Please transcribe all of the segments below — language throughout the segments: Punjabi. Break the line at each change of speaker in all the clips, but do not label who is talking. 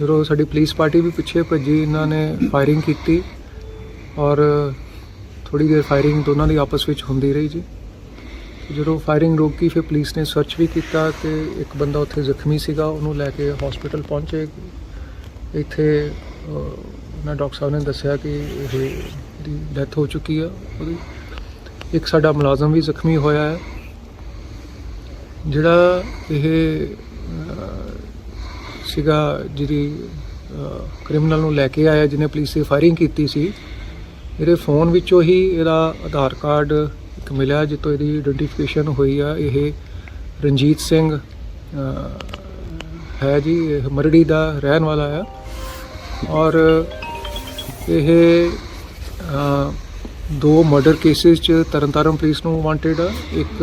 ਜਦੋਂ ਸਾਡੀ ਪੁਲਿਸ ਪਾਰਟੀ ਵੀ ਪਿੱਛੇ ਭੱਜੀ ਇਹਨਾਂ ਨੇ ਫਾਇਰਿੰਗ ਕੀਤੀ ਔਰ ਥੋੜੀ ਦੇਰ ਫਾਇਰਿੰਗ ਦੋਨਾਂ ਦੀ ਆਪਸ ਵਿੱਚ ਹੁੰਦੀ ਰਹੀ ਜੀ। ਜਦੋਂ ਫਾਇਰਿੰਗ ਰੋਕੀ ਫਿਰ ਪੁਲਿਸ ਨੇ ਸਰਚ ਵੀ ਕੀਤਾ ਤੇ ਇੱਕ ਬੰਦਾ ਉੱਥੇ ਜ਼ਖਮੀ ਸੀਗਾ ਉਹਨੂੰ ਲੈ ਕੇ ਹਸਪੀਟਲ ਪਹੁੰਚੇ। ਇੱਥੇ ਅਹ, ਡਾਕਟਰ ਸਾਹਿਬ ਨੇ ਦੱਸਿਆ ਕਿ ਇਹ ਦੀ ਡੈਥ ਹੋ ਚੁੱਕੀ ਆ ਉਹਦੀ। ਇੱਕ ਸਾਡਾ ਮੁਲਾਜ਼ਮ ਵੀ ਜ਼ਖਮੀ ਹੋਇਆ ਹੈ। ਜਿਹੜਾ ਇਹ ਸੀਗਾ ਜਿਹਦੀ ਕ੍ਰਿਮੀਨਲ ਨੂੰ ਲੈ ਕੇ ਆਇਆ, ਜਿਹਨੇ ਪੁਲਿਸ ਤੇ ਫਾਇਰਿੰਗ ਕੀਤੀ ਸੀ। ਇਹਦੇ ਫੋਨ ਵਿੱਚੋਂ ਹੀ ਇਹਦਾ ਆਧਾਰ ਕਾਰਡ ਇੱਕ ਮਿਲਿਆ ਜਿੱਤੋਂ ਇਹਦੀ ਆਇਡੈਂਟੀਫਿਕੇਸ਼ਨ ਹੋਈ ਆ। ਇਹ ਰਣਜੀਤ ਸਿੰਘ ਹੈ ਜੀ, ਇਹ ਮਰੜੀ ਦਾ ਰਹਿਣ ਵਾਲਾ ਹੈ ਔਰ ਇਹ ਦੋ ਮਰਡਰ ਕੇਸਿਸ ਚ ਤਰਨਤਾਰਨ ਪੁਲਿਸ ਨੂੰ ਵਾਂਟਡ ਆ। ਇੱਕ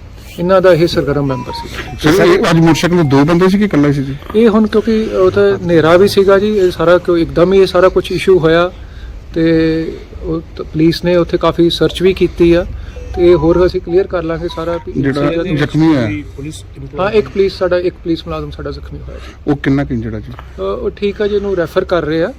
ਇਹਨਾਂ ਦਾ ਇਹ ਸਰਗਰਮ ਮੈਂਬਰ ਸੀ।
ਸਰ ਇਹ ਅੱਜ ਮੋਟਰਸਾਈਕਲ ਤੇ ਦੋ ਬੰਦੇ ਸੀ ਕਿ ਇਕੱਲਾ ਹੀ ਸੀ ਜੀ?
ਇਹ ਹੁਣ ਕਿਉਂਕਿ ਉੱਥੇ ਹਨੇਰਾ ਵੀ ਸੀਗਾ ਜੀ ਇਹ ਸਾਰਾ ਕਿਉਂ ਇੱਕਦਮ ਹੀ ਇਹ ਸਾਰਾ ਕੁਝ ਇਸ਼ੂ ਹੋਇਆ ਤੇ ਉਹ ਤ- ਪੁਲਿਸ ਨੇ ਉੱਥੇ ਕਾਫੀ ਸਰਚ ਵੀ ਕੀਤੀ ਆ ਤੇ ਇਹ ਹੋਰ ਅਸੀਂ ਕਲੀਅਰ ਕਰ ਲਾਂਗੇ ਸਾਰਾ ਵੀ
ਜਿਹੜਾ
incident-
ਜ਼ਖਮੀ ਹੋਇਆ।
ਪੁਲਿਸ
ਹਾਂ ਇੱਕ ਪੁਲਿਸ ਸਾਡਾ ਇੱਕ ਪੁਲਿਸ ਮੁਲਾਜ਼ਮ ਸਾਡਾ ਜ਼ਖਮੀ ਹੋਇਆ ਜੀ।
ਉਹ ਕਿੰਨਾ ਕਿ ਇੰਜਰਡ ਆ ਜੀ?
ਅ, ਉਹ ਠੀਕ ਆ ਜੀ ਇਹਨੂੰ ਰੈਫਰ ਕਰ ਰਹੇ ਆ। ਤੇ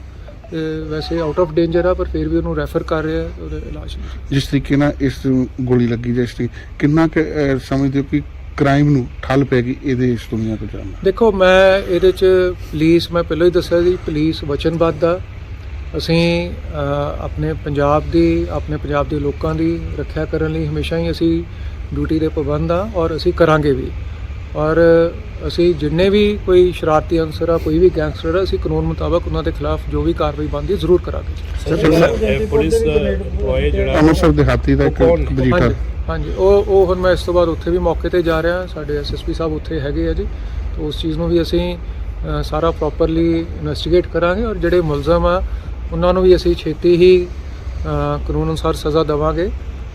ਵੈਸੇ ਆਊਟ ਆਫ ਡੇਂਜਰ ਆ ਪਰ ਫਿਰ ਵੀ ਉਹਨੂੰ ਰੈਫਰ ਕਰ ਰਹੇ ਉਹਦੇ ਇਲਾਜ ਲਈ।
ਜਿਸ ਤਰੀਕੇ ਨਾਲ ਇਸ ਗੋਲੀ ਲੱਗੀ ਜਾਂ ਇਸ ਦੀ ਕਿੰਨਾ ਕੁ, ਸਮਝਦੇ ਹੋ ਕਿ ਕ੍ਰਾਈਮ ਨੂੰ ਠੱਲ ਪੈਗੀ ਇਹਦੇ ਇਸ ਦੁਨੀਆ ਤੋਂ ਜਾਣ
ਦੇਖੋ ਮੈਂ ਇਹਦੇ ਚ ਪੁਲਿਸ ਮੈਂ ਪਹਿਲਾਂ ਹੀ ਦੱਸਿਆ ਸੀ ਪੁਲਿਸ ਵਚਨਬੱਧ ਆ। ਅਸੀਂ ਆਪਣੇ ਪੰਜਾਬ ਦੀ ਆਪਣੇ ਪੰਜਾਬ ਦੇ ਲੋਕਾਂ ਦੀ ਰੱਖਿਆ ਕਰਨ ਲਈ ਹਮੇਸ਼ਾ ਹੀ ਅਸੀਂ ਡਿਊਟੀ ਦੇ ਪਾਬੰਦ ਆ ਔਰ ਅਸੀਂ ਕਰਾਂਗੇ ਵੀ। ਔਰ ਅਸੀਂ ਜਿੰਨੇ ਵੀ ਕੋਈ ਸ਼ਰਾਰਤੀ ਅਨਸਰ ਆ ਕੋਈ ਵੀ ਗੈਂਗਸਟਰ ਆ ਅਸੀਂ ਕਾਨੂੰਨ ਮੁਤਾਬਕ ਉਹਨਾਂ ਦੇ ਖਿਲਾਫ ਜੋ ਵੀ ਕਾਰਵਾਈ ਬਣਦੀ ਹੈ ਜ਼ਰੂਰ ਕਰਾਂਗੇ
ਸਰ ਪੁਲਿਸ employee ਜਿਹੜਾ
ਅੰਮ੍ਰਿਤਸਰ ਦਿਹਾਤੀ ਦਾ ਇੱਕ
ਉਹ ਕੌਣ?
ਵਜੀਠਾ
ਹਾਂਜੀ ਹਾਂਜੀ ਉਹ ਉਹ ਹੁਣ ਮੈਂ ਇਸ ਤੋਂ ਬਾਅਦ ਉੱਥੇ ਵੀ ਮੌਕੇ ਤੇ ਜਾ ਰਿਹਾ ਸਾਡੇ ਐਸਐਸਪੀ ਸਾਹਿਬ ਉੱਥੇ ਹੈਗੇ ਆ ਜੀ। ਤੇ ਉਸ ਚੀਜ਼ ਨੂੰ ਵੀ ਅਸੀਂ ਸਾਰਾ ਪ੍ਰੋਪਰਲੀ ਇਨਵੈਸਟੀਗੇਟ ਕਰਾਂਗੇ ਔਰ ਜਿਹੜੇ ਮੁਲਜ਼ਮ ਆ ਉਹਨਾਂ ਨੂੰ ਵੀ ਅਸੀਂ ਛੇਤੀ ਹੀ ਕਾਨੂੰਨ ਅਨੁਸਾਰ ਸਜ਼ਾ ਦੇਵਾਂਗੇ।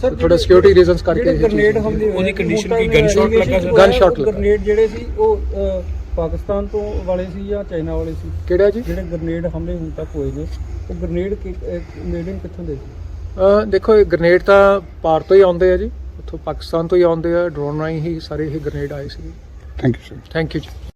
ਸਰ ਥੋੜਾ ਸਿਕਿਉਰਿਟੀ ਰੀਜ਼ਨਸ ਕਰਕੇ
ਜਿਹੜੇ ਗ੍ਰਨੇਡ ਹਮਲੇ ਹੋਏ
ਉਹਦੀ condition ਕੀ?
time
gunshot
ਹੈਗੇ
ਲੱਗਾ
ਸੀ,
Gunshot ਲੱਗਾ।
ਗ੍ਰਨੇਡ ਜਿਹੜੇ ਸੀ ਉਹ ਪਾਕਿਸਤਾਨ ਤੋਂ ਵਾਲੇ ਸੀ ਜਾਂ ਚਾਈਨਾ ਵਾਲੇ ਸੀ?
ਕਿਹੜਾ ਜੀ?
ਜਿਹੜੇ ਗ੍ਰਨੇਡ ਹਮਲੇ ਹੁਣ ਤੱਕ ਹੋਏ ਨੇ ਉਹ ਗ੍ਰਨੇਡ ਮੇਡ ਇਨ ਕਿੱਥੋਂ ਦੇ ਸੀ?
ਅਹ ਦੇਖੋ ਇਹ ਗ੍ਰਨੇਡ ਤਾਂ ਪਾਰ ਤੋਂ ਹੀ ਆਉਂਦੇ ਆ ਜੀ। ਉੱਥੋਂ ਪਾਕਿਸਤਾਨ ਤੋਂ ਹੀ ਆਉਂਦੇ ਆ ਡਰੋਨ ਰਾਹੀਂ ਹੀ ਸਾਰੇ ਇਹ ਗ੍ਰਨੇਡ ਆਏ ਸੀ।
Thank you sir
thank you ਜੀ।